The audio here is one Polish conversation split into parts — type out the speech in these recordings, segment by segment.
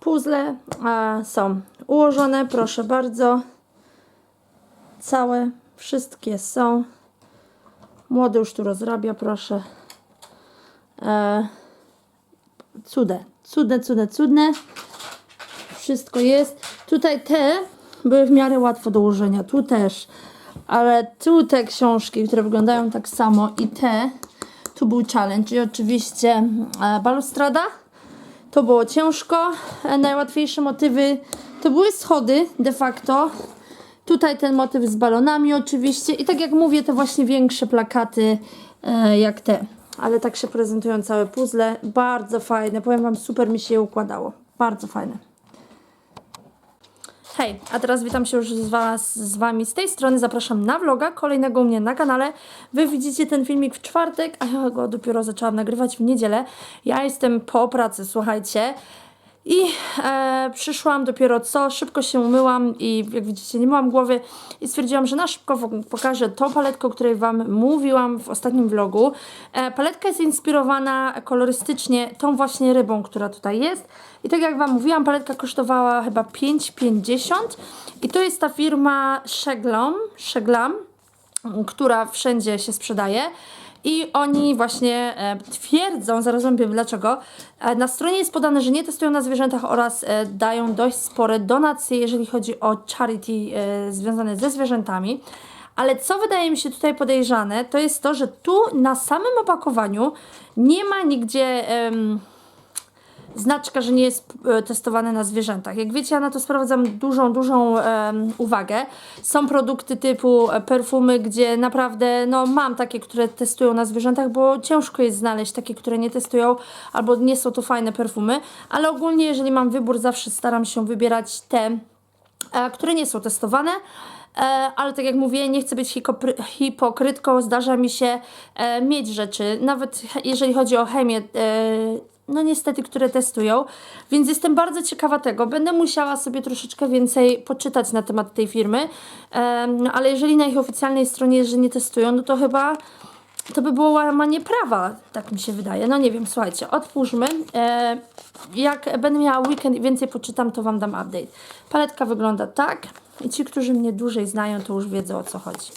Puzzle są ułożone, proszę bardzo. Całe, wszystkie są. Młody już tu rozrabia, proszę. E, cude, cudne, cudne, cudne. Wszystko jest. Tutaj te były w miarę łatwo do ułożenia. Tu też. Ale tu te książki, które wyglądają tak samo i te, tu był challenge. I oczywiście e, balustrada. To było ciężko. E, najłatwiejsze motywy to były schody de facto. Tutaj ten motyw z balonami oczywiście. I tak jak mówię, te właśnie większe plakaty e, jak te. Ale tak się prezentują całe puzzle. Bardzo fajne. Powiem Wam, super mi się je układało. Bardzo fajne. Hej, a teraz witam się już z, was, z Wami z tej strony. Zapraszam na vloga kolejnego u mnie na kanale. Wy widzicie ten filmik w czwartek, a ja go dopiero zaczęłam nagrywać w niedzielę. Ja jestem po pracy, słuchajcie. I e, przyszłam dopiero co, szybko się umyłam i jak widzicie nie myłam głowy i stwierdziłam, że na szybko pokażę tą paletkę, o której Wam mówiłam w ostatnim vlogu. E, paletka jest inspirowana kolorystycznie tą właśnie rybą, która tutaj jest. I tak jak Wam mówiłam, paletka kosztowała chyba 5,50 i to jest ta firma Szeglam, Szeglam która wszędzie się sprzedaje. I oni właśnie e, twierdzą, zaraz wam powiem dlaczego, e, na stronie jest podane, że nie testują na zwierzętach oraz e, dają dość spore donacje, jeżeli chodzi o charity e, związane ze zwierzętami. Ale co wydaje mi się tutaj podejrzane, to jest to, że tu na samym opakowaniu nie ma nigdzie... znaczka, że nie jest e, testowane na zwierzętach. Jak wiecie, ja na to sprawdzam dużą, dużą uwagę. Są produkty typu e, perfumy, gdzie naprawdę no, mam takie, które testują na zwierzętach, bo ciężko jest znaleźć takie, które nie testują, albo nie są to fajne perfumy, ale ogólnie, jeżeli mam wybór, zawsze staram się wybierać te, e, które nie są testowane. E, ale tak jak mówię, nie chcę być hipokrytką, zdarza mi się mieć rzeczy, nawet jeżeli chodzi o chemię, no niestety, które testują, więc jestem bardzo ciekawa tego. Będę musiała sobie troszeczkę więcej poczytać na temat tej firmy, no, ale jeżeli na ich oficjalnej stronie jest, że nie testują, no to chyba to by było łamanie prawa, tak mi się wydaje. No nie wiem, słuchajcie, otwórzmy. E, jak będę miała weekend i więcej poczytam, to Wam dam update. Paletka wygląda tak i ci, którzy mnie dłużej znają, to już wiedzą o co chodzi.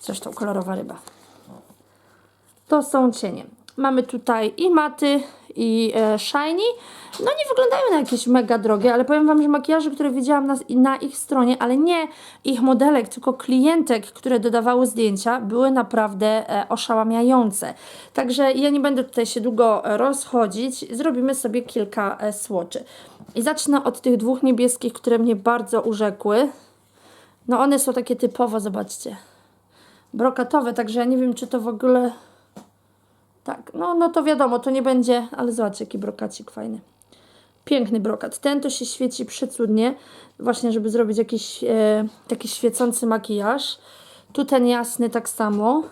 Zresztą kolorowa ryba. To są cienie. Mamy tutaj i maty, i e, shiny. No nie wyglądają na jakieś mega drogie, ale powiem Wam, że makijaże, które widziałam na, na ich stronie, ale nie ich modelek, tylko klientek, które dodawały zdjęcia, były naprawdę e, oszałamiające. Także ja nie będę tutaj się długo e, rozchodzić. Zrobimy sobie kilka e, słoczy. I zacznę od tych dwóch niebieskich, które mnie bardzo urzekły. No one są takie typowo, zobaczcie. Brokatowe, także ja nie wiem, czy to w ogóle... Tak, no, no to wiadomo, to nie będzie, ale zobaczcie, jaki brokacik fajny. Piękny brokat. Ten to się świeci przecudnie, właśnie żeby zrobić jakiś e, taki świecący makijaż. Tu ten jasny tak samo.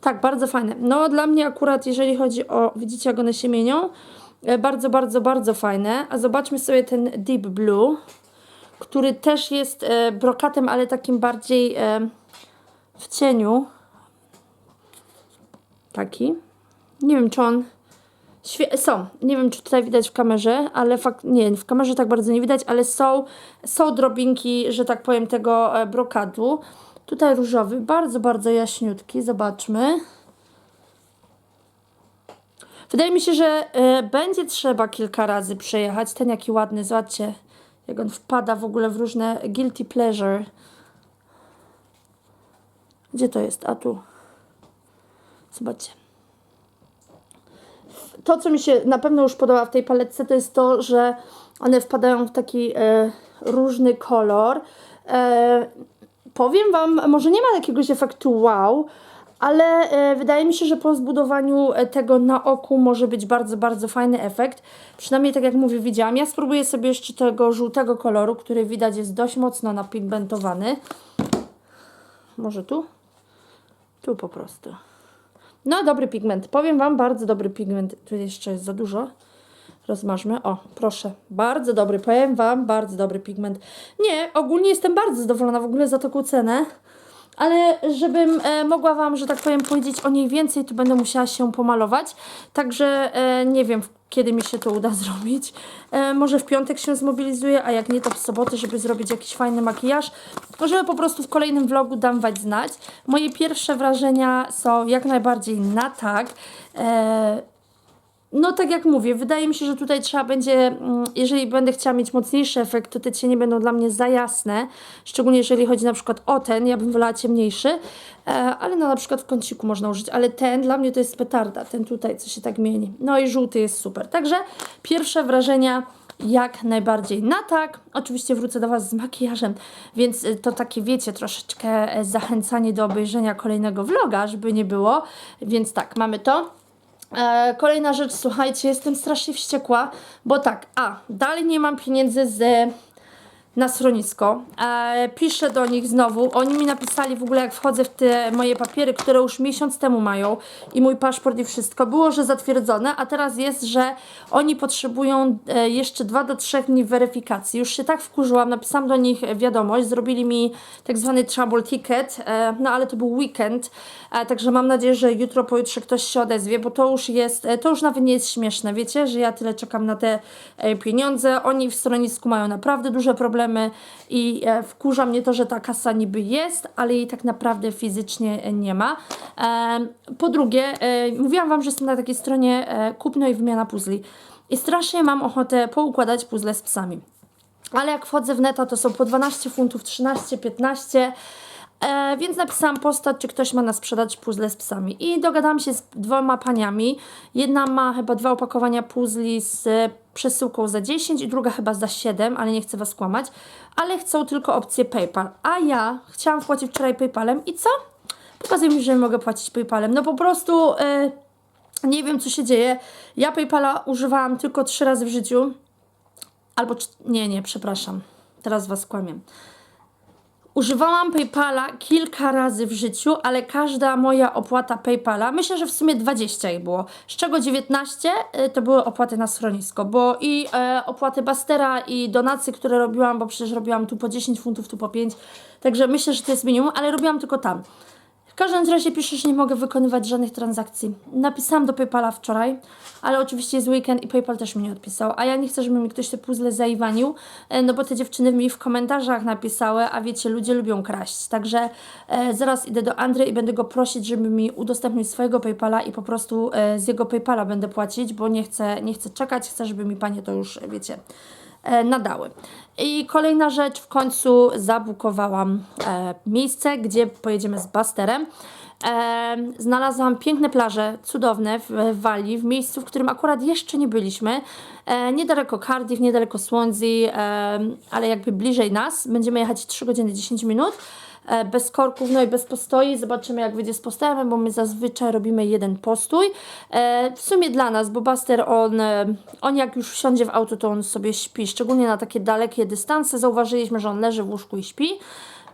Tak, bardzo fajne. No dla mnie akurat, jeżeli chodzi o, widzicie jak one się mienią, e, bardzo, bardzo, bardzo fajne. A zobaczmy sobie ten Deep Blue, który też jest e, brokatem, ale takim bardziej e, w cieniu. Taki. Nie wiem, czy on. Świe- są. Nie wiem, czy tutaj widać w kamerze, ale fakt. Nie, w kamerze tak bardzo nie widać, ale są, są drobinki, że tak powiem, tego e, brokatu. Tutaj różowy, bardzo, bardzo jaśniutki. Zobaczmy. Wydaje mi się, że e, będzie trzeba kilka razy przejechać. Ten jaki ładny, zobaczcie, jak on wpada w ogóle w różne guilty pleasure. Gdzie to jest? A tu. Zobaczcie. To, co mi się na pewno już podoba w tej paletce, to jest to, że one wpadają w taki e, różny kolor. E, powiem Wam, może nie ma jakiegoś efektu wow, ale e, wydaje mi się, że po zbudowaniu e, tego na oku może być bardzo, bardzo fajny efekt. Przynajmniej tak jak mówię, widziałam. Ja spróbuję sobie jeszcze tego żółtego koloru, który widać jest dość mocno napigmentowany. Może tu? Tu po prostu. No, dobry pigment. Powiem Wam, bardzo dobry pigment. Tu jeszcze jest za dużo. Rozmarzmy. O, proszę. Bardzo dobry. Powiem Wam, bardzo dobry pigment. Nie, ogólnie jestem bardzo zadowolona w ogóle za taką cenę. ale żebym e, mogła Wam, że tak powiem, powiedzieć o niej więcej, to będę musiała się pomalować. Także e, nie wiem, kiedy mi się to uda zrobić. E, może w piątek się zmobilizuję, a jak nie, to w sobotę, żeby zrobić jakiś fajny makijaż. Żeby po prostu w kolejnym vlogu dam Wam znać. Moje pierwsze wrażenia są jak najbardziej na tak. E, no tak jak mówię, wydaje mi się, że tutaj trzeba będzie, mm, jeżeli będę chciała mieć mocniejszy efekt, to te cienie będą dla mnie za jasne, szczególnie jeżeli chodzi na przykład o ten, ja bym wolała ciemniejszy, e, ale no na przykład w kąciku można użyć, ale ten dla mnie to jest petarda, ten tutaj, co się tak mieni. No i żółty jest super. Także pierwsze wrażenia jak najbardziej na tak. Oczywiście wrócę do Was z makijażem, więc y, to takie wiecie, troszeczkę e, zachęcanie do obejrzenia kolejnego vloga, żeby nie było. Więc tak, mamy to. E, kolejna rzecz, słuchajcie, jestem strasznie wściekła, bo tak, a, dalej nie mam pieniędzy z na schronisko. E, piszę do nich znowu. Oni mi napisali w ogóle, jak wchodzę w te moje papiery, które już miesiąc temu mają i mój paszport i wszystko. Było, że zatwierdzone, a teraz jest, że oni potrzebują e, jeszcze 2 do 3 dni weryfikacji. Już się tak wkurzyłam, napisałam do nich wiadomość, zrobili mi tak zwany trouble ticket, e, no ale to był weekend, e, także mam nadzieję, że jutro, pojutrze ktoś się odezwie, bo to już jest, e, to już nawet nie jest śmieszne, wiecie, że ja tyle czekam na te e, pieniądze. Oni w schronisku mają naprawdę duże problemy i e, wkurza mnie to, że ta kasa niby jest, ale jej tak naprawdę fizycznie e, nie ma. Po drugie, e, mówiłam Wam, że jestem na takiej stronie kupno i wymiana puzli i strasznie mam ochotę poukładać puzzle z psami. Ale jak wchodzę w neta, to są po 12 funtów, 13, 15. E, więc napisałam postać, czy ktoś ma na sprzedać puzzle z psami. I dogadałam się z dwoma paniami. Jedna ma chyba dwa opakowania puzli z przesyłką za 10 i druga chyba za 7, ale nie chcę Was kłamać. Ale chcą tylko opcję PayPal. A ja chciałam wpłacić wczoraj PayPalem i co? Pokazuje mi, że mogę płacić PayPalem. No po prostu e, nie wiem, co się dzieje. Ja PayPala używałam tylko trzy razy w życiu. Albo, nie, nie, przepraszam. Teraz Was kłamię. Używałam PayPala kilka razy w życiu, ale każda moja opłata PayPala, myślę, że w sumie 20 ich było, z czego 19 y, to były opłaty na schronisko, bo i e, opłaty Bastera i donacje, które robiłam, bo przecież robiłam tu po 10 funtów, tu po 5, także myślę, że to jest minimum, ale robiłam tylko tam. Każdym razie piszę, że nie mogę wykonywać żadnych transakcji. Napisałam do PayPala wczoraj, ale oczywiście jest weekend i PayPal też mi nie odpisał. A ja nie chcę, żeby mi ktoś te puzzle zaiwanił, e, no bo te dziewczyny mi w komentarzach napisały, a wiecie, ludzie lubią kraść. Także e, zaraz idę do Andry i będę go prosić, żeby mi udostępnił swojego PayPala i po prostu e, z jego PayPala będę płacić, bo nie chcę, nie chcę czekać, chcę, żeby mi panie to już, wiecie, e, nadały. I kolejna rzecz, w końcu zabukowałam e, miejsce, gdzie pojedziemy z Basterem. E, znalazłam piękne plaże, cudowne w, w Walii, w miejscu, w którym akurat jeszcze nie byliśmy. E, niedaleko Cardiff, niedaleko Swansea, e, ale jakby bliżej nas. Będziemy jechać 3 godziny 10 minut e, bez korków, no i bez postoi. Zobaczymy, jak wyjdzie z postawem, bo my zazwyczaj robimy jeden postój. E, w sumie dla nas, bo Buster, on, e, on jak już wsiądzie w auto, to on sobie śpi, szczególnie na takie dalekie dystanse. Zauważyliśmy, że on leży w łóżku i śpi.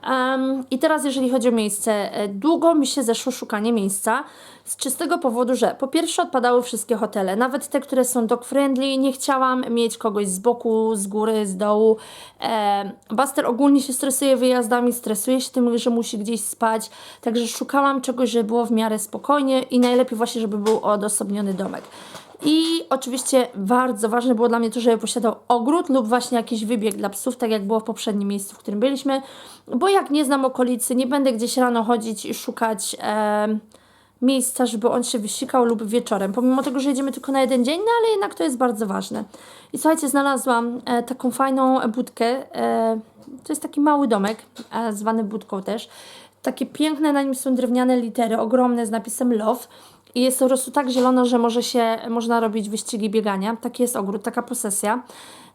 Em, I teraz, jeżeli chodzi o miejsce, e, długo mi się zeszło szukanie miejsca z czystego powodu, że po pierwsze odpadały wszystkie hotele, nawet te, które są dog friendly. Nie chciałam mieć kogoś z boku, z góry, z dołu. E, Buster ogólnie się stresuje wyjazdami, stresuje się tym, że musi gdzieś spać, także szukałam czegoś, żeby było w miarę spokojnie i najlepiej właśnie, żeby był odosobniony domek. I oczywiście bardzo ważne było dla mnie to, żeby posiadał ogród lub właśnie jakiś wybieg dla psów, tak jak było w poprzednim miejscu, w którym byliśmy, bo jak nie znam okolicy, nie będę gdzieś rano chodzić i szukać em, miejsca, żeby on się wysikał lub wieczorem, pomimo tego, że jedziemy tylko na jeden dzień, no ale jednak to jest bardzo ważne. I słuchajcie, znalazłam e, taką fajną budkę, e, to jest taki mały domek, e, zwany budką też, takie piękne na nim są drewniane litery, ogromne z napisem love. I jest po prostu tak zielono, że może się, można robić wyścigi biegania. Taki jest ogród, taka posesja.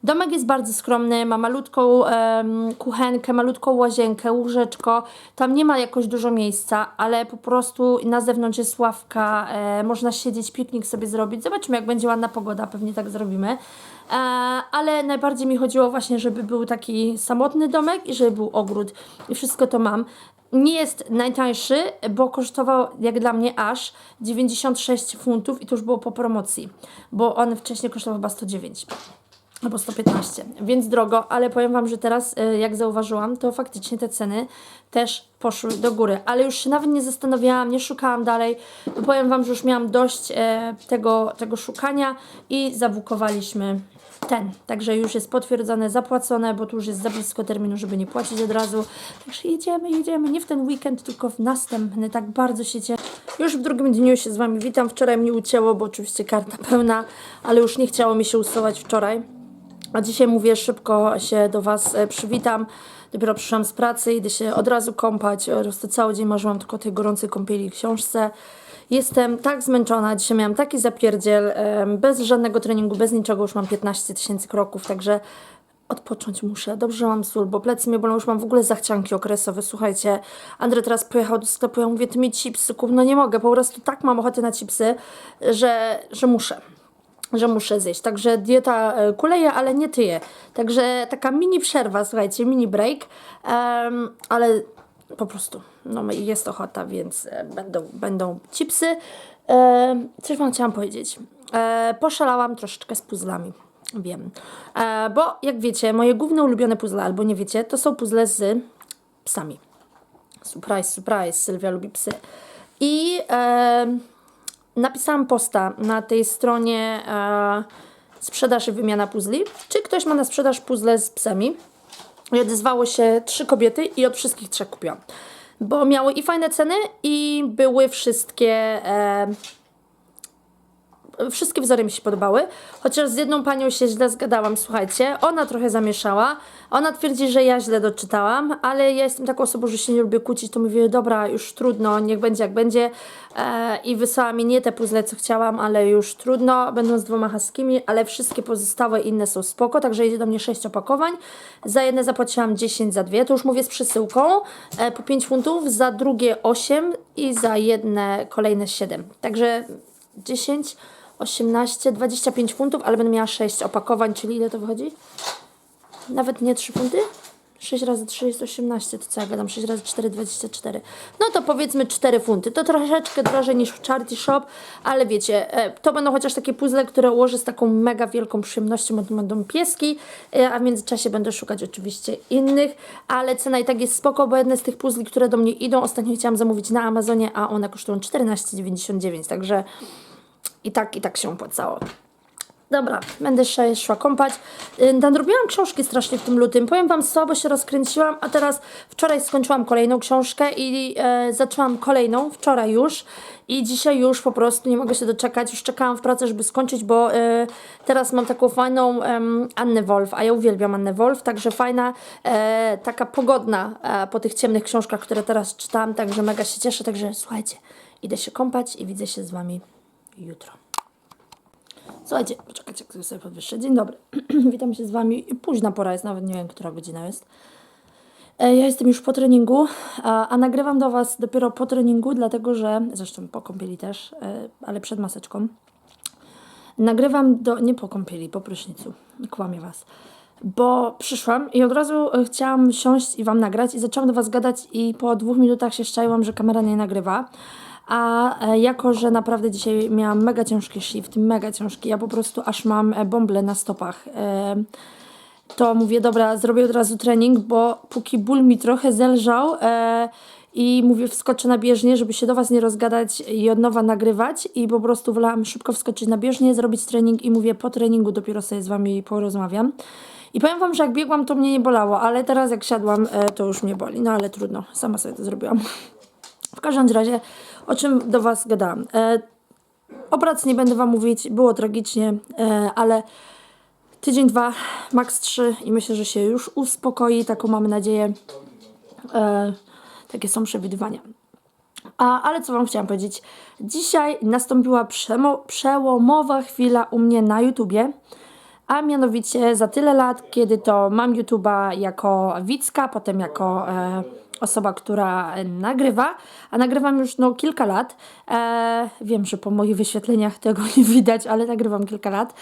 Domek jest bardzo skromny, ma malutką em, kuchenkę, malutką łazienkę, łóżeczko. Tam nie ma jakoś dużo miejsca, ale po prostu na zewnątrz jest ławka, e, można siedzieć, piknik sobie zrobić. Zobaczymy, jak będzie ładna pogoda, pewnie tak zrobimy. E, ale najbardziej mi chodziło właśnie, żeby był taki samotny domek i żeby był ogród. I wszystko to mam. Nie jest najtańszy, bo kosztował jak dla mnie aż 96 funtów i to już było po promocji, bo on wcześniej kosztował chyba 109. albo 115, więc drogo, ale powiem Wam, że teraz, e, jak zauważyłam, to faktycznie te ceny też poszły do góry, ale już się nawet nie zastanawiałam, nie szukałam dalej, powiem Wam, że już miałam dość e, tego, tego szukania i zabukowaliśmy ten, także już jest potwierdzone, zapłacone, bo tu już jest za blisko terminu, żeby nie płacić od razu, także jedziemy, jedziemy, nie w ten weekend, tylko w następny, tak bardzo się cieszę. Już w drugim dniu się z Wami witam, wczoraj mnie ucięło, bo oczywiście karta pełna, ale już nie chciało mi się usuwać wczoraj. A dzisiaj mówię, szybko się do Was e, przywitam. Dopiero przyszłam z pracy, idę się od razu kąpać. Po prostu cały dzień marzyłam tylko o tej gorącej kąpieli i książce. Jestem tak zmęczona, dzisiaj miałam taki zapierdziel, bez żadnego treningu, bez niczego, już mam 15 tysięcy kroków, także odpocząć muszę. Dobrze, że mam sól, bo plecy mnie bolą, już mam w ogóle zachcianki okresowe. Słuchajcie, Andrzej teraz pojechał do sklepu, ja mówię, ty mi chipsy kup, no nie mogę, po prostu tak mam ochotę na chipsy, że, że muszę że muszę zjeść. Także dieta e, kuleje, ale nie tyje. Także taka mini przerwa, słuchajcie, mini break, em, ale po prostu no, jest ochota, więc e, będą, będą chipsy. E, coś Wam chciałam powiedzieć. E, poszalałam troszeczkę z puzzlami. Wiem. E, bo jak wiecie, moje główne ulubione puzzle, albo nie wiecie, to są puzzle z psami. Surprise, surprise, Sylwia lubi psy. I e, napisałam posta na tej stronie e, sprzedaż i wymiana puzli. Czy ktoś ma na sprzedaż puzzle z psami? Odezwało się trzy kobiety i od wszystkich trzech kupiłam. Bo miały i fajne ceny i były wszystkie... E, wszystkie wzory mi się podobały, chociaż z jedną panią się źle zgadałam, słuchajcie, ona trochę zamieszała, ona twierdzi, że ja źle doczytałam, ale ja jestem taką osobą, że się nie lubię kłócić, to mówię, dobra, już trudno, niech będzie jak będzie. E, i wysłała mi nie te puzzle, co chciałam, ale już trudno, będą z dwoma haskimi, ale wszystkie pozostałe inne są spoko, także idzie do mnie 6 opakowań, za jedne zapłaciłam 10, za dwie, to już mówię z przesyłką, e, po 5 funtów, za drugie 8 i za jedne kolejne 7, także 10, 18, 25 funtów, ale będę miała 6 opakowań, czyli ile to wychodzi? Nawet nie 3 funty? 6 razy 3 jest 18, to co ja gadam? 6 razy 4, 24. No to powiedzmy 4 funty. To troszeczkę drożej niż w Charity Shop, ale wiecie, e, to będą chociaż takie puzzle, które ułożę z taką mega wielką przyjemnością, bo to będą pieski, e, a w międzyczasie będę szukać oczywiście innych, ale cena i tak jest spoko, bo jedne z tych puzli, które do mnie idą, ostatnio chciałam zamówić na Amazonie, a one kosztują 14,99, także i tak, i tak się opłacało. Dobra, będę się szła kąpać. Yy, Nadrobiłam książki strasznie w tym lutym. Powiem Wam, słabo się rozkręciłam, a teraz wczoraj skończyłam kolejną książkę i e, zaczęłam kolejną, wczoraj już. I dzisiaj już po prostu nie mogę się doczekać. Już czekałam w pracy, żeby skończyć, bo e, teraz mam taką fajną em, Annę Wolf, a ja uwielbiam Annę Wolf, także fajna, e, taka pogodna e, po tych ciemnych książkach, które teraz czytam, także mega się cieszę. Także słuchajcie, idę się kąpać i widzę się z Wami jutro. Słuchajcie, poczekajcie, jak sobie podwyższę. Dzień dobry. Witam się z Wami. Późna pora jest, nawet nie wiem, która godzina jest. E, Ja jestem już po treningu, a, nagrywam do Was dopiero po treningu, dlatego że, zresztą po kąpieli też, e, ale przed maseczką. Nagrywam do, nie po kąpieli, po prysznicu. Kłamię Was. Bo przyszłam i od razu e, chciałam siąść i Wam nagrać i zaczęłam do Was gadać i po dwóch minutach się szczaiłam, że kamera nie nagrywa. A e, jako, że naprawdę dzisiaj miałam mega ciężki shift, mega ciężki, ja po prostu aż mam e, bąble na stopach. E, to mówię, dobra, zrobię od razu trening, bo póki ból mi trochę zelżał i mówię, wskoczę na bieżnię, żeby się do Was nie rozgadać i od nowa nagrywać i po prostu wolałam szybko wskoczyć na bieżnię, zrobić trening i mówię, po treningu dopiero sobie z Wami porozmawiam. I powiem Wam, że jak biegłam, to mnie nie bolało, ale teraz jak siadłam, to już mnie boli. No ale trudno, sama sobie to zrobiłam. W każdym razie, o czym do Was gadałam. E, o pracy nie będę Wam mówić, było tragicznie, e, ale tydzień, dwa, maks trzy i myślę, że się już uspokoi, taką mamy nadzieję. E, takie są przewidywania. A, ale co Wam chciałam powiedzieć? Dzisiaj nastąpiła przełomowa chwila u mnie na YouTubie. A mianowicie za tyle lat, kiedy to mam YouTube'a jako widzka, potem jako e, osoba, która nagrywa, a nagrywam już no, kilka lat. E, wiem, że po moich wyświetleniach tego nie widać, ale nagrywam kilka lat.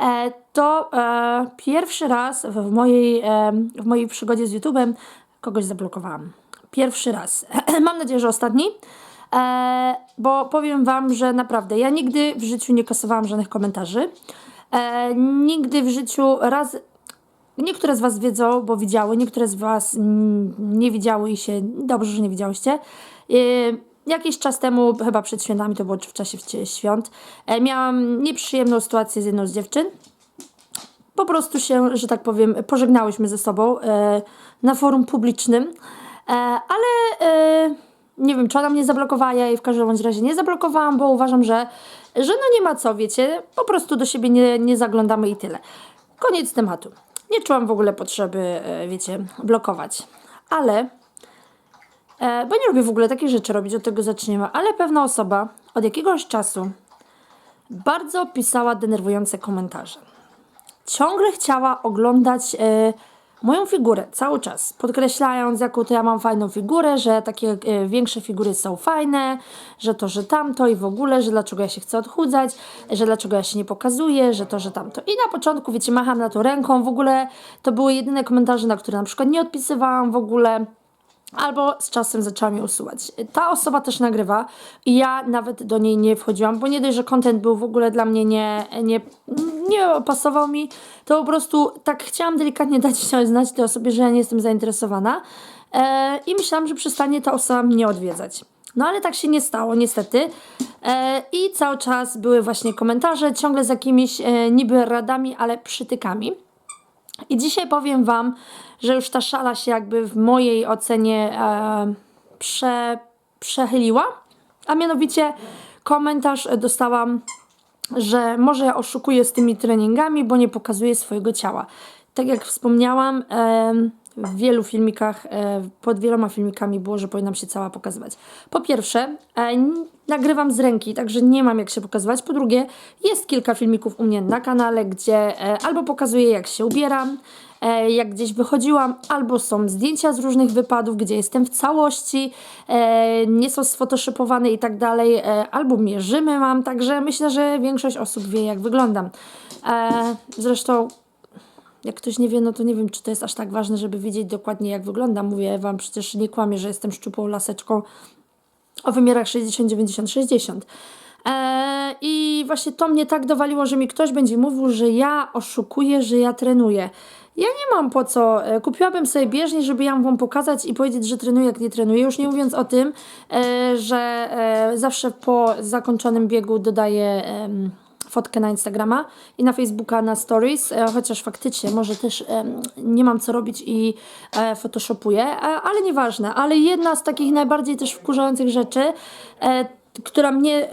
E, to e, pierwszy raz w mojej, e, w mojej przygodzie z YouTube'em kogoś zablokowałam. Pierwszy raz. mam nadzieję, że ostatni. E, bo powiem Wam, że naprawdę ja nigdy w życiu nie kasowałam żadnych komentarzy. E, nigdy w życiu raz. Niektóre z Was wiedzą, bo widziały, niektóre z Was nie widziały i się. Dobrze, że nie widziałyście. E, jakiś czas temu, chyba przed świętami, to było w czasie świąt, e, miałam nieprzyjemną sytuację z jedną z dziewczyn po prostu się, że tak powiem, pożegnałyśmy ze sobą e, na forum publicznym, e, ale nie wiem, czy ona mnie zablokowała, ja jej w każdym razie nie zablokowałam, bo uważam, że, że no nie ma co, wiecie, po prostu do siebie nie, nie zaglądamy i tyle. Koniec tematu. Nie czułam w ogóle potrzeby, e, wiecie, blokować. Ale E, bo nie lubię w ogóle takich rzeczy robić, od tego zaczniemy, ale pewna osoba od jakiegoś czasu bardzo pisała denerwujące komentarze. Ciągle chciała oglądać e, moją figurę cały czas, podkreślając, jaką to ja mam fajną figurę, że takie e, większe figury są fajne, że to, że tamto i w ogóle, że dlaczego ja się chcę odchudzać, że dlaczego ja się nie pokazuję, że to, że tamto. I na początku, wiecie, macham na to ręką, w ogóle to były jedyne komentarze, na które na przykład nie odpisywałam w ogóle albo z czasem zaczęłam je usuwać. Ta osoba też nagrywa i ja nawet do niej nie wchodziłam, bo nie dość, że content był w ogóle dla mnie nie, nie, nie pasował mi, to po prostu tak chciałam delikatnie dać znać tej osobie, że ja nie jestem zainteresowana e, i myślałam, że przestanie ta osoba mnie odwiedzać. No ale tak się nie stało, niestety. E, I cały czas były właśnie komentarze, ciągle z jakimiś e, niby radami, ale przytykami. I dzisiaj powiem Wam, że już ta szala się jakby w mojej ocenie e, prze, przechyliła, a mianowicie komentarz dostałam, że może ja oszukuję z tymi treningami, bo nie pokazuję swojego ciała. Tak jak wspomniałam, e, w wielu filmikach, e, pod wieloma filmikami było, że powinnam się cała pokazywać. Po pierwsze, e, nagrywam z ręki, także nie mam jak się pokazywać. Po drugie, jest kilka filmików u mnie na kanale, gdzie e, albo pokazuję jak się ubieram, jak gdzieś wychodziłam, albo są zdjęcia z różnych wypadów, gdzie jestem w całości, e, nie są sfotoshopowane i tak dalej, e, albo mierzymy mam, także myślę, że większość osób wie jak wyglądam. E, zresztą jak ktoś nie wie, no to nie wiem, czy to jest aż tak ważne, żeby wiedzieć dokładnie, jak wyglądam. Mówię Wam, przecież nie kłamię, że jestem szczupłą laseczką o wymiarach 60, 90, 60. Eee, I właśnie to mnie tak dowaliło, że mi ktoś będzie mówił, że ja oszukuję, że ja trenuję. Ja nie mam po co. E, Kupiłabym sobie bieżnię, żeby ją wam pokazać i powiedzieć, że trenuję, jak nie trenuję. Już nie mówiąc o tym, e, że e, zawsze po zakończonym biegu dodaję fotkę na Instagrama i na Facebooka na Stories, chociaż faktycznie może też nie mam co robić i photoshopuję, ale nieważne. Ale jedna z takich najbardziej też wkurzających rzeczy, która mnie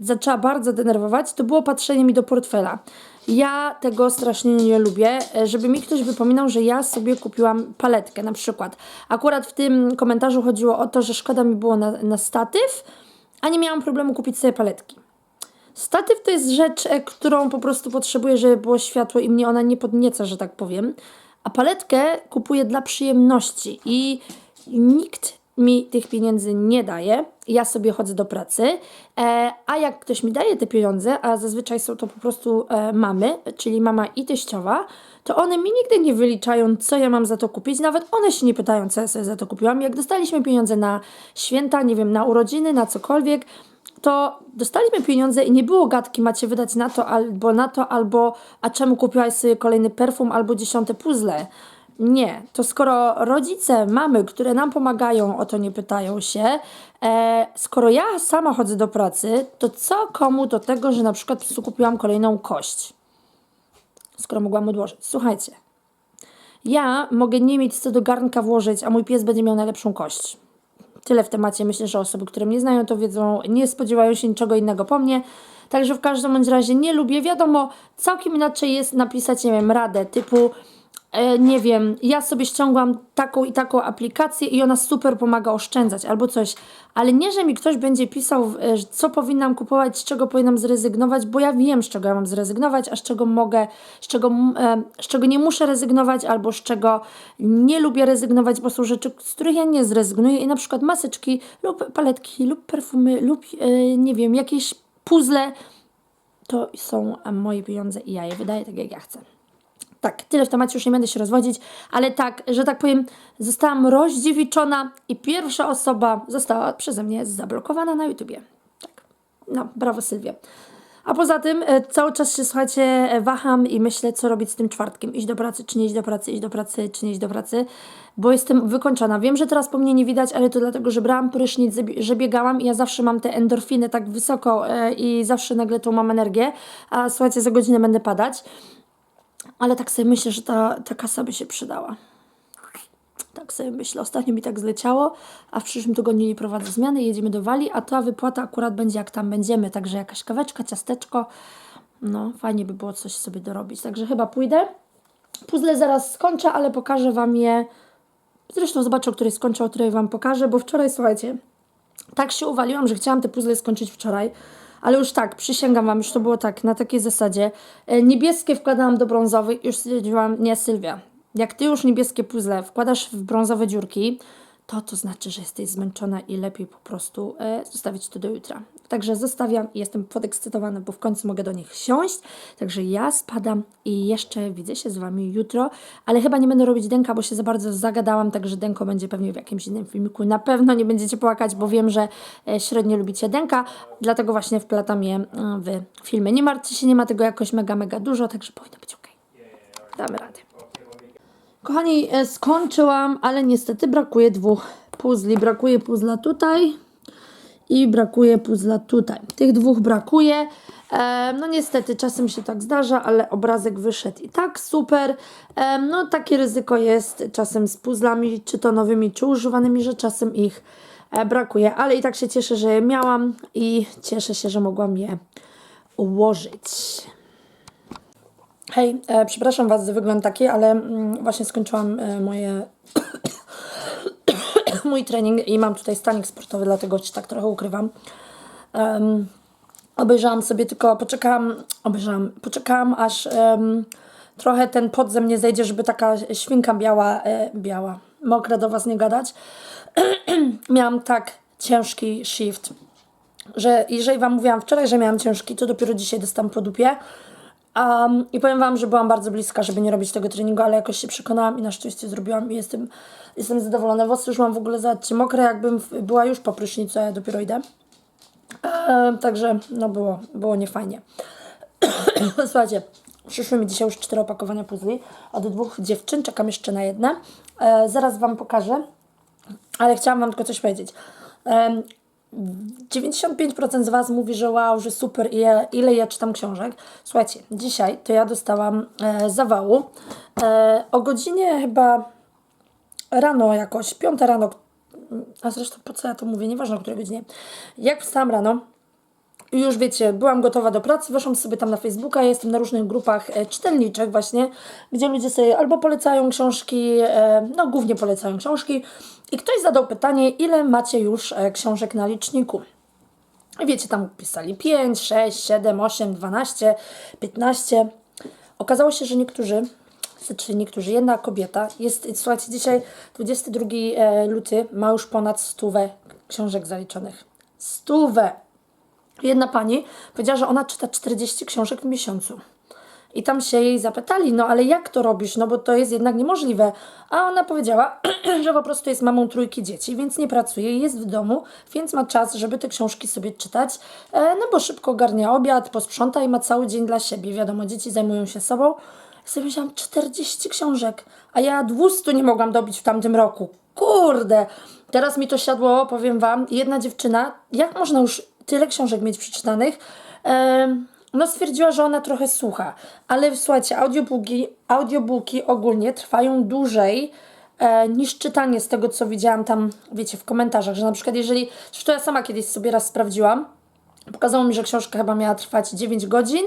zaczęła bardzo denerwować, to było patrzenie mi do portfela. Ja tego strasznie nie lubię, e, żeby mi ktoś wypominał, że ja sobie kupiłam paletkę na przykład. Akurat w tym komentarzu chodziło o to, że szkoda mi było na, na statyw, a nie miałam problemu kupić sobie paletki. Statyw to jest rzecz, e, którą po prostu potrzebuję, żeby było światło i mnie ona nie podnieca, że tak powiem. A paletkę kupuję dla przyjemności i nikt mi tych pieniędzy nie daje. Ja sobie chodzę do pracy, e, a jak ktoś mi daje te pieniądze, a zazwyczaj są to po prostu e, mamy, czyli mama i teściowa, to one mi nigdy nie wyliczają, co ja mam za to kupić. Nawet one się nie pytają, co ja sobie za to kupiłam. Jak dostaliśmy pieniądze na święta, nie wiem, na urodziny, na cokolwiek, to dostaliśmy pieniądze i nie było gadki, macie wydać na to albo na to, albo a czemu kupiłaś sobie kolejny perfum albo dziesiąte puzzle. Nie, to skoro rodzice, mamy, które nam pomagają, o to nie pytają się, e, skoro ja sama chodzę do pracy, to co komu do tego, że na przykład kupiłam kolejną kość, skoro mogłam odłożyć? Słuchajcie, ja mogę nie mieć co do garnka włożyć, a mój pies będzie miał najlepszą kość. Tyle w temacie. Myślę, że osoby, które mnie znają, to wiedzą, nie spodziewają się niczego innego po mnie. Także w każdym razie nie lubię. Wiadomo, całkiem inaczej jest napisać, nie wiem, radę typu, e, nie wiem, ja sobie ściągłam taką i taką aplikację i ona super pomaga oszczędzać albo coś. Ale nie, że mi ktoś będzie pisał, e, co powinnam kupować, z czego powinnam zrezygnować, bo ja wiem, z czego ja mam zrezygnować, a z czego mogę, z czego, e, z czego nie muszę rezygnować, albo z czego nie lubię rezygnować, bo są rzeczy, z których ja nie zrezygnuję i na przykład maseczki lub paletki lub perfumy lub nie wiem, jakieś puzzle, to są moje pieniądze i ja je wydaję tak, jak ja chcę. Tak, tyle w temacie, już nie będę się rozwodzić, ale tak, że tak powiem, zostałam rozdziewiczona i pierwsza osoba została przeze mnie zablokowana na YouTubie. Tak, no, brawo Sylwia. A poza tym e, cały czas się, słuchajcie, e, waham i myślę, co robić z tym czwartkiem. Iść do pracy, czy nie iść do pracy, iść do pracy, czy nie iść do pracy, bo jestem wykończona. Wiem, że teraz po mnie nie widać, ale to dlatego, że brałam prysznic, że biegałam i ja zawsze mam te endorfiny tak wysoko e, i zawsze nagle tą mam energię, a słuchajcie, za godzinę będę padać. Ale tak sobie myślę, że ta, ta kasa by się przydała. Tak sobie myślę. Ostatnio mi tak zleciało, a w przyszłym tygodniu nie prowadzę zmiany, jedziemy do Wali, a ta wypłata akurat będzie jak tam będziemy, także jakaś kaweczka, ciasteczko. No, fajnie by było coś sobie dorobić. Także chyba pójdę. Puzzle zaraz skończę, ale pokażę Wam je. Zresztą zobaczę, o której skończę, o której Wam pokażę, bo wczoraj, słuchajcie, tak się uwaliłam, że chciałam te puzzle skończyć wczoraj. Ale już tak, przysięgam Wam, już to było tak, na takiej zasadzie. E, Niebieskie wkładałam do brązowych, już stwierdziłam, nie Sylwia, jak Ty już niebieskie puzzle wkładasz w brązowe dziurki, to to znaczy, że jesteś zmęczona i lepiej po prostu e, zostawić to do jutra. Także zostawiam i jestem podekscytowana, bo w końcu mogę do nich siąść. Także ja spadam i jeszcze widzę się z Wami jutro, ale chyba nie będę robić dęka, bo się za bardzo zagadałam, także dęko będzie pewnie w jakimś innym filmiku. Na pewno nie będziecie płakać, bo wiem, że e, średnio lubicie dęka, dlatego właśnie wplatam je e, w filmy. Nie martwcie się, nie ma tego jakoś mega, mega dużo, także powinno być ok. Damy radę. Kochani, e, skończyłam, ale niestety brakuje dwóch puzli. Brakuje puzla tutaj i brakuje puzla tutaj. Tych dwóch brakuje. E, no niestety czasem się tak zdarza, ale obrazek wyszedł i tak super. E, no takie ryzyko jest czasem z puzzlami, czy to nowymi, czy używanymi, że czasem ich e, brakuje. Ale i tak się cieszę, że je miałam i cieszę się, że mogłam je ułożyć. Hej, e, przepraszam Was za wygląd taki, ale mm, właśnie skończyłam e, moje mój trening i mam tutaj stanik sportowy, dlatego się tak trochę ukrywam. Em, obejrzałam sobie tylko, poczekałam, obejrzałam, poczekałam aż em, trochę ten pot ze mnie zejdzie, żeby taka świnka biała, e, biała, mokra do Was nie gadać. Miałam tak ciężki shift, że jeżeli Wam mówiłam wczoraj, że miałam ciężki, to dopiero dzisiaj dostałam po dupie. Um, I powiem Wam, że byłam bardzo bliska, żeby nie robić tego treningu, ale jakoś się przekonałam i na szczęście zrobiłam i jestem, jestem zadowolona. Włosy już mam w ogóle, zobaczcie, mokre, jakbym była już po prysznicu, ja dopiero idę. E, także, no było, było niefajnie. Słuchajcie, przyszły mi dzisiaj już cztery opakowania puzli od dwóch dziewczyn, czekam jeszcze na jedne. E, zaraz Wam pokażę, ale chciałam Wam tylko coś powiedzieć. 95% z Was mówi, że wow, że super, ile, ile ja czytam książek. Słuchajcie, dzisiaj to ja dostałam e, zawału e, o godzinie chyba rano jakoś, piąta rano, a zresztą po co ja to mówię, nieważne o której godzinie. Jak wstałam rano, już wiecie, byłam gotowa do pracy, weszłam sobie tam na Facebooka, jestem na różnych grupach e, czytelniczych właśnie, gdzie ludzie sobie albo polecają książki, e, no głównie polecają książki i ktoś zadał pytanie, ile macie już e, książek na liczniku. I wiecie, tam pisali 5, 6, 7, 8, 12, 15. Okazało się, że niektórzy, czy niektórzy, jedna kobieta, jest, słuchajcie, dzisiaj 22 e, luty, ma już ponad stówę książek zaliczonych. Stówę! Jedna pani powiedziała, że ona czyta 40 książek w miesiącu. I tam się jej zapytali, no ale jak to robisz? No bo to jest jednak niemożliwe. A ona powiedziała, że po prostu jest mamą trójki dzieci, więc nie pracuje, jest w domu, więc ma czas, żeby te książki sobie czytać. E, no bo szybko ogarnia obiad, posprząta i ma cały dzień dla siebie. Wiadomo, dzieci zajmują się sobą. I sobie myślałam, 40 książek, a ja 200 nie mogłam dobić w tamtym roku. Kurde! Teraz mi to siadło, powiem Wam, jedna dziewczyna, jak można już tyle książek mieć przeczytanych? No stwierdziła, że ona trochę słucha, ale słuchajcie, audiobooki, audiobooki ogólnie trwają dłużej e, niż czytanie z tego, co widziałam tam, wiecie, w komentarzach, że na przykład jeżeli, zresztą ja sama kiedyś sobie raz sprawdziłam, pokazało mi, że książka chyba miała trwać 9 godzin,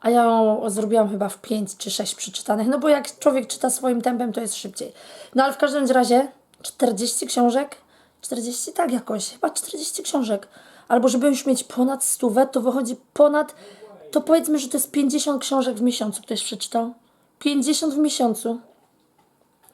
a ja ją zrobiłam chyba w 5 czy 6 przeczytanych, no bo jak człowiek czyta swoim tempem, to jest szybciej. No ale w każdym razie 40 książek, 40 tak jakoś, chyba 40 książek, albo żeby już mieć ponad stówę, to wychodzi ponad, to powiedzmy, że to jest 50 książek w miesiącu ktoś przeczytał. 50 w miesiącu.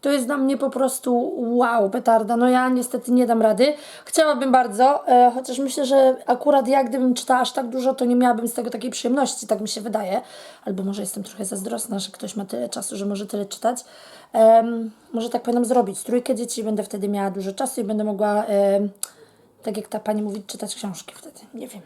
To jest dla mnie po prostu wow, petarda. No ja niestety nie dam rady. Chciałabym bardzo, e, chociaż myślę, że akurat ja gdybym czytała aż tak dużo, to nie miałabym z tego takiej przyjemności, tak mi się wydaje. Albo może jestem trochę zazdrosna, że ktoś ma tyle czasu, że może tyle czytać. Em, może tak powinnam zrobić. Trójkę dzieci, będę wtedy miała dużo czasu i będę mogła, em, tak jak ta pani mówi, czytać książki wtedy. Nie wiem.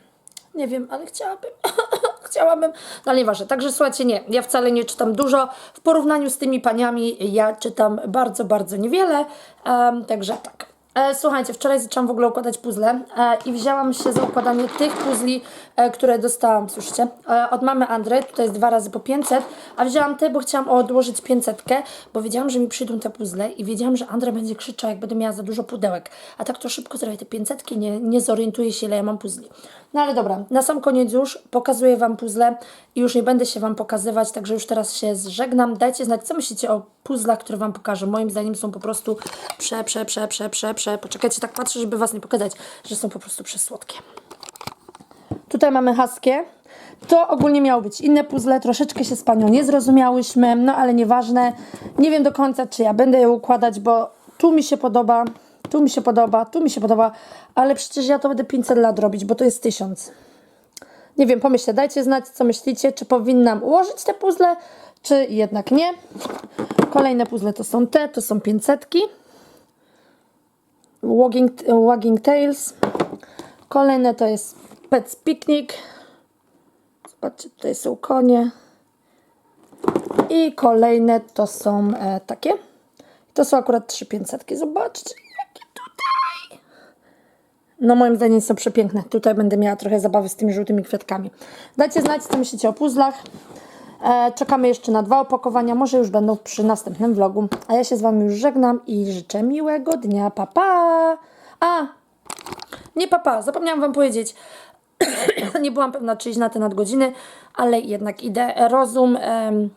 Nie wiem, ale chciałabym. chciałabym, no ale nieważne. Także słuchajcie, nie, ja wcale nie czytam dużo. W porównaniu z tymi paniami ja czytam bardzo, bardzo niewiele. Em, także tak. E, Słuchajcie, wczoraj zaczęłam w ogóle układać puzzle e, i wzięłam się za układanie tych puzli, e, które dostałam, słyszycie, od mamy Andry, tutaj jest dwa razy po 500, a wzięłam te, bo chciałam odłożyć 500, bo wiedziałam, że mi przyjdą te puzzle i wiedziałam, że Andra będzie krzyczała, jak będę miała za dużo pudełek, a tak to szybko zrobię te 500, nie, nie zorientuję się, ile ja mam puzli. No ale dobra, na sam koniec już pokazuję Wam puzzle i już nie będę się Wam pokazywać, także już teraz się żegnam. Dajcie znać, co myślicie o puzzlach, które Wam pokażę. Moim zdaniem są po prostu prze, prze, prze, prze, prze, prze. Poczekajcie, tak patrzę, żeby Was nie pokazać, że są po prostu przesłodkie. Tutaj mamy haskie. To ogólnie miało być inne puzzle, troszeczkę się z panią nie zrozumiałyśmy, no ale nieważne. Nie wiem do końca, czy ja będę je układać, bo tu mi się podoba, tu mi się podoba, tu mi się podoba, ale przecież ja to będę 500 lat robić, bo to jest 1000. Nie wiem, pomyślcie, dajcie znać, co myślicie, czy powinnam ułożyć te puzzle, czy jednak nie. Kolejne puzzle to są te, to są 500. Wagging, wagging Tails. Kolejne to jest Pets Picnic. Zobaczcie, tutaj są konie. I kolejne to są e, takie. To są akurat 3500. Zobaczcie, jakie tutaj. No moim zdaniem są przepiękne. Tutaj będę miała trochę zabawy z tymi żółtymi kwiatkami. Dajcie znać, co myślicie o puzzlach. E, czekamy jeszcze na dwa opakowania. Może już będą przy następnym vlogu. A ja się z Wami już żegnam i życzę miłego dnia. Pa, pa! A! Nie papa, zapomniałam Wam powiedzieć. nie byłam pewna, czy iść na te nadgodziny, ale jednak idę. Rozum em,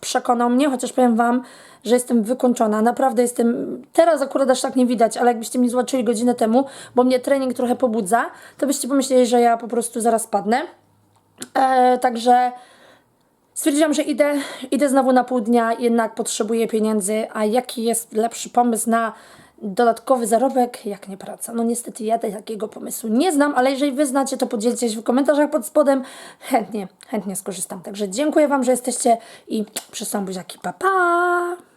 przekonał mnie, chociaż powiem Wam, że jestem wykończona. Naprawdę jestem. Teraz akurat aż tak nie widać, ale jakbyście mi zobaczyli godzinę temu, bo mnie trening trochę pobudza, to byście pomyśleli, że ja po prostu zaraz padnę. E, także stwierdziłam, że idę, idę znowu na pół dnia, jednak potrzebuję pieniędzy, a jaki jest lepszy pomysł na dodatkowy zarobek, jak nie praca? No niestety ja takiego pomysłu nie znam, ale jeżeli wy znacie, to podzielcie się w komentarzach pod spodem. Chętnie, chętnie skorzystam. Także dziękuję Wam, że jesteście i przysłam buziaki. Pa, pa!